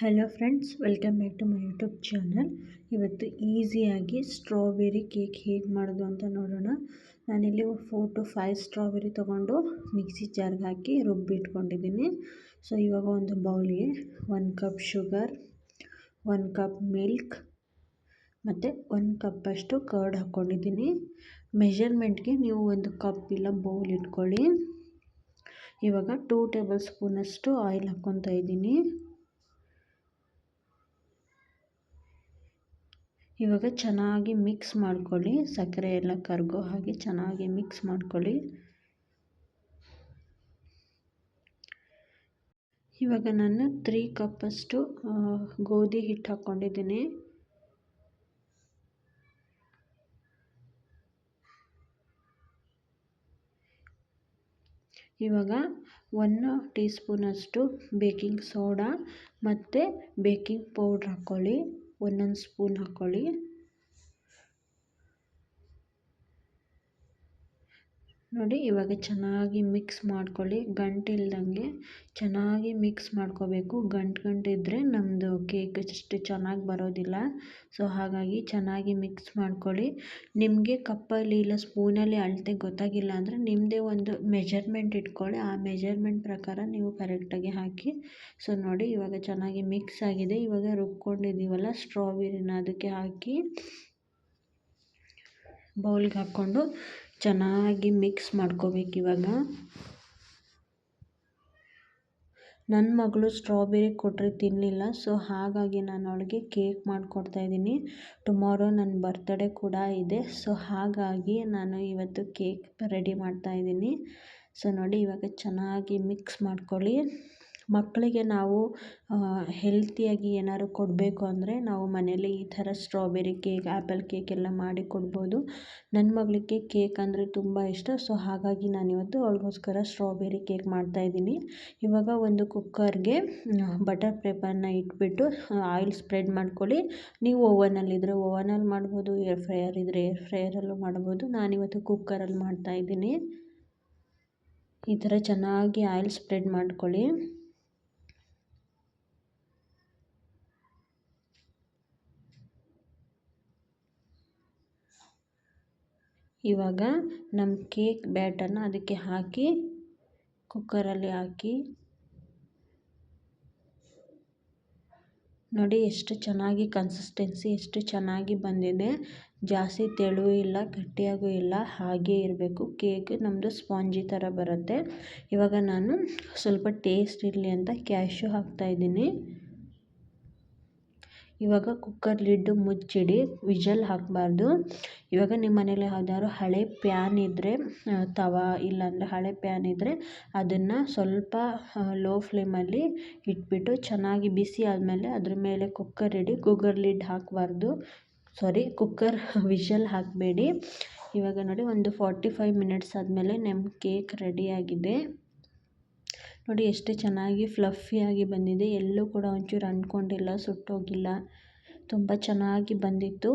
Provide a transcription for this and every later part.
Hello friends welcome back to my YouTube channel ಇವತ್ತು ಈಸಿಯಾಗಿ strawberry cake ಹೇಗೆ ಮಾಡೋದು ಅಂತ ನೋಡೋಣ. ನಾನಿಲ್ಲಿ ಫೋರ್ ಟು ಫೈವ್ ಸ್ಟ್ರಾಬೆರಿ ತೊಗೊಂಡು ಮಿಕ್ಸಿ ಜಾರ್ಗೆ ಹಾಕಿ ರುಬ್ಬಿಟ್ಕೊಂಡಿದ್ದೀನಿ ಸೊ ಇವಾಗ ಒಂದು ಬೌಲಿಗೆ one cup sugar one cup milk ಮತ್ತು ಒಂದು ಕಪ್ಪಷ್ಟು ಕರ್ಡ್ ಹಾಕ್ಕೊಂಡಿದ್ದೀನಿ ಮೆಷರ್ಮೆಂಟ್ಗೆ ನೀವು ಒಂದು ಕಪ್ ಇಲ್ಲ ಬೌಲ್ ಇಟ್ಕೊಳ್ಳಿ. ಇವಾಗ ಟೂ ಟೇಬಲ್ ಸ್ಪೂನಷ್ಟು ಆಯಿಲ್ ಹಾಕ್ಕೊತಾ ಇದ್ದೀನಿ. ಇವಾಗ ಚೆನ್ನಾಗಿ ಮಿಕ್ಸ್ ಮಾಡ್ಕೊಳ್ಳಿ. ಸಕ್ಕರೆ ಎಲ್ಲ ಕರಗೋ ಹಾಗೆ ಚೆನ್ನಾಗಿ ಮಿಕ್ಸ್ ಮಾಡ್ಕೊಳ್ಳಿ. ಇವಾಗ ನಾನು ತ್ರೀ ಕಪ್ಪಷ್ಟು ಗೋಧಿ ಹಿಟ್ಟು ಹಾಕ್ಕೊಂಡಿದ್ದೀನಿ. ಇವಾಗ ಒನ್ ಟೀ ಸ್ಪೂನಷ್ಟು ಬೇಕಿಂಗ್ ಸೋಡಾ ಮತ್ತು ಬೇಕಿಂಗ್ ಪೌಡ್ರ್ ಹಾಕ್ಕೊಳ್ಳಿ. ಒಂದೊಂದು ಸ್ಪೂನ್ ಹಾಕ್ಕೊಳ್ಳಿ ನೋಡಿ ಇವಾಗ ಚೆನ್ನಾಗಿ ಮಿಕ್ಸ್ ಮಾಡ್ಕೊಳ್ಳಿ. ಗಂಟಿಲ್ದಂಗೆ ಚೆನ್ನಾಗಿ ಮಿಕ್ಸ್ ಮಾಡ್ಕೋಬೇಕು. ಗಂಟು ಗಂಟು ಇದ್ದರೆ ನಮ್ಮದು ಕೇಕ್ ಅಷ್ಟು ಚೆನ್ನಾಗಿ ಬರೋದಿಲ್ಲ. ಸೊ ಹಾಗಾಗಿ ಚೆನ್ನಾಗಿ ಮಿಕ್ಸ್ ಮಾಡ್ಕೊಳ್ಳಿ. ನಿಮಗೆ ಕಪ್ಪಲ್ಲಿ ಇಲ್ಲ ಸ್ಪೂನಲ್ಲಿ ಅಳತೆ ಗೊತ್ತಾಗಿಲ್ಲ ಅಂದರೆ ನಿಮ್ಮದೇ ಒಂದು ಮೆಜರ್ಮೆಂಟ್ ಇಟ್ಕೊಳ್ಳಿ. ಆ ಮೆಜರ್ಮೆಂಟ್ ಪ್ರಕಾರ ನೀವು ಕರೆಕ್ಟಾಗಿ ಹಾಕಿ. ಸೊ ನೋಡಿ ಇವಾಗ ಚೆನ್ನಾಗಿ ಮಿಕ್ಸ್ ಆಗಿದೆ. ಇವಾಗ ರುಬ್ಕೊಂಡಿದ್ದೀವಲ್ಲ ಸ್ಟ್ರಾಬೆರಿನ ಅದಕ್ಕೆ ಹಾಕಿ. ಬೌಲ್ಗೆ ಹಾಕ್ಕೊಂಡು ಚೆನ್ನಾಗಿ ಮಿಕ್ಸ್ ಮಾಡ್ಕೋಬೇಕು ಇವಾಗ. ನನ್ನ ಮಗಳು ಸ್ಟ್ರಾಬೆರಿ ಕೊಟ್ಟರೆ ತಿನ್ನಲಿಲ್ಲ ಸೊ ಹಾಗಾಗಿ ನಾನು ಅವಳಿಗೆ ಕೇಕ್ ಮಾಡಿಕೊಡ್ತಾಯಿದ್ದೀನಿ ಟುಮಾರೋ ನನ್ನ ಬರ್ತಡೇ ಕೂಡ ಇದೆ, ಸೊ ಹಾಗಾಗಿ ನಾನು ಇವತ್ತು ಕೇಕ್ ರೆಡಿ ಮಾಡ್ತಾ ಇದ್ದೀನಿ. ಸೊ ನೋಡಿ ಇವಾಗ ಚೆನ್ನಾಗಿ ಮಿಕ್ಸ್ ಮಾಡ್ಕೊಳ್ಳಿ. ಮಕ್ಕಳಿಗೆ ನಾವು ಹೆಲ್ತಿಯಾಗಿ ಏನಾದ್ರು ಕೊಡಬೇಕು ಅಂದರೆ ನಾವು ಮನೇಲಿ ಈ ಥರ ಸ್ಟ್ರಾಬೆರಿ ಕೇಕ್ ಆ್ಯಪಲ್ ಕೇಕ್ ಎಲ್ಲ ಮಾಡಿ ಕೊಡ್ಬೋದು. ನನ್ನ ಮಗಳಿಗೆ ಕೇಕ್ ಅಂದರೆ ತುಂಬ ಇಷ್ಟ ಸೊ ಹಾಗಾಗಿ ನಾನು ಇವತ್ತು ಅವಳಿಗೋಸ್ಕರ ಸ್ಟ್ರಾಬೆರಿ ಕೇಕ್ ಮಾಡ್ತಾ ಇದ್ದೀನಿ. ಇವಾಗ ಒಂದು ಕುಕ್ಕರ್ಗೆ ಬಟರ್ ಪೇಪರ್ನ ಇಟ್ಬಿಟ್ಟು ಆಯಿಲ್ ಸ್ಪ್ರೆಡ್ ಮಾಡ್ಕೊಳ್ಳಿ. ನೀವು ಓವನಲ್ಲಿದ್ದರೆ ಓವನಲ್ಲಿ ಮಾಡ್ಬೋದು ಏರ್ ಫ್ರೈಯರ್ ಇದ್ದರೆ ಏರ್ ಫ್ರೈಯರಲ್ಲೂ ಮಾಡ್ಬೋದು. ನಾನಿವತ್ತು ಕುಕ್ಕರಲ್ಲಿ ಮಾಡ್ತಾಯಿದ್ದೀನಿ ಈ ಥರ ಚೆನ್ನಾಗಿ ಆಯಿಲ್ ಸ್ಪ್ರೆಡ್ ಮಾಡ್ಕೊಳ್ಳಿ. ಇವಾಗ ನಮ್ಮ ಕೇಕ್ ಬ್ಯಾಟರ್ನ ಅದಕ್ಕೆ ಹಾಕಿ, ಕುಕ್ಕರಲ್ಲಿ ಹಾಕಿ. ನೋಡಿ ಎಷ್ಟು ಚೆನ್ನಾಗಿ ಕನ್ಸಿಸ್ಟೆನ್ಸಿ ಎಷ್ಟು ಚೆನ್ನಾಗಿ ಬಂದಿದೆ. ಜಾಸ್ತಿ ತೆಳು ಇಲ್ಲ, ಗಟ್ಟಿಯಾಗೂ ಇಲ್ಲ, ಹಾಗೇ ಇರಬೇಕು. ಕೇಕ್ ನಮ್ಮದು ಸ್ಪಾಂಜಿ ಥರ ಬರುತ್ತೆ. ಇವಾಗ ನಾನು ಸ್ವಲ್ಪ ಟೇಸ್ಟ್ ಇರಲಿ ಅಂತ ಕ್ಯಾಶು ಹಾಕ್ತಾಯಿದ್ದೀನಿ ಇವಾಗ ಕುಕ್ಕರ್ ಲಿಡ್ಡು ಮುಚ್ಚಿಡಿ ವಿಶಲ್ ಹಾಕಬಾರ್ದು. ಇವಾಗ ನಿಮ್ಮ ಮನೇಲಿ ಯಾವ್ದಾದ್ರು ಹಳೆ ಪ್ಯಾನ್ ಇದ್ದರೆ ತವಾ ಇಲ್ಲಾಂದರೆ ಹಳೆ ಪ್ಯಾನ್ ಇದ್ದರೆ ಅದನ್ನು ಸ್ವಲ್ಪ ಲೋ ಫ್ಲೇಮಲ್ಲಿ ಇಟ್ಬಿಟ್ಟು ಚೆನ್ನಾಗಿ ಬಿಸಿ ಆದಮೇಲೆ ಅದ್ರ ಮೇಲೆ ಕುಕ್ಕರ್ ಇಡಿ. ಕುಕ್ಕರ್ ಲಿಡ್ ಹಾಕಬಾರ್ದು. ಸಾರಿ ಕುಕ್ಕರ್ ವಿಷಲ್ ಹಾಕಬೇಡಿ. ಇವಾಗ ನೋಡಿ ಒಂದು ಫಾರ್ಟಿ ಫೈವ್ ಮಿನಿಟ್ಸ್ ಆದಮೇಲೆ ನಮ್ಮ ಕೇಕ್ ರೆಡಿಯಾಗಿದೆ ನೋಡಿ ಎಷ್ಟು ಚೆನ್ನಾಗಿ ಫ್ಲಫಿಯಾಗಿ ಬಂದಿದೆ. ಎಲ್ಲೂ ಕೂಡ ಒಂಚೂರು ಅಂಟ್ಕೊಂಡಿಲ್ಲ ಸುಟ್ಟೋಗಿಲ್ಲ. ತುಂಬ ಚೆನ್ನಾಗಿ ಬಂದಿತ್ತು.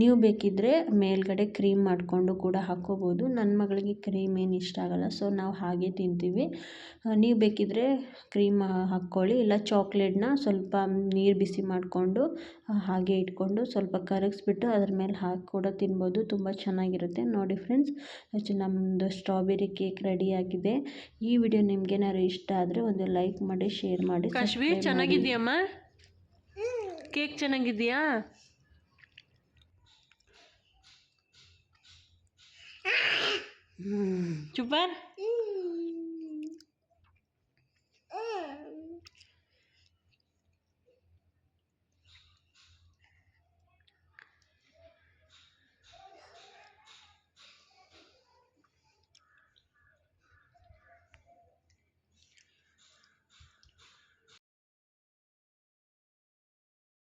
ನೀವು ಬೇಕಿದ್ದರೆ ಮೇಲುಗಡೆ ಕ್ರೀಮ್ ಮಾಡಿಕೊಂಡು ಕೂಡ ಹಾಕ್ಕೋಬೋದು. ನನ್ನ ಮಗಳಿಗೆ ಕ್ರೀಮ್ ಏನು ಇಷ್ಟ ಆಗೋಲ್ಲ ಸೊ ನಾವು ಹಾಗೆ ತಿಂತೀವಿ. ನೀವು ಬೇಕಿದ್ದರೆ ಕ್ರೀಮ್ ಹಾಕ್ಕೊಳ್ಳಿ. ಇಲ್ಲ ಚಾಕ್ಲೇಟ್ನ ಸ್ವಲ್ಪ ನೀರು ಬಿಸಿ ಮಾಡಿಕೊಂಡು ಹಾಗೆ ಇಟ್ಕೊಂಡು ಸ್ವಲ್ಪ ಕರಗಿಸ್ಬಿಟ್ಟು ಅದ್ರ ಮೇಲೆ ಹಾಕಿ ಕೂಡ ತಿನ್ಬೋದು. ತುಂಬ ಚೆನ್ನಾಗಿರುತ್ತೆ. ನೋಡಿ ಫ್ರೆಂಡ್ಸ್ ನಮ್ಮದು ಸ್ಟ್ರಾಬೆರಿ ಕೇಕ್ ರೆಡಿ ಆಗಿದೆ. ಈ ವಿಡಿಯೋ ನಿಮ್ಗೇನಾದ್ರು ಇಷ್ಟ ಆದರೆ ಒಂದು ಲೈಕ್ ಮಾಡಿ ಶೇರ್ ಮಾಡಿ. ಚೆನ್ನಾಗಿದೆಯಮ್ಮ? ಕೇಕ್ ಚೆನ್ನಾಗಿದೆಯಾ? Hmm, coba.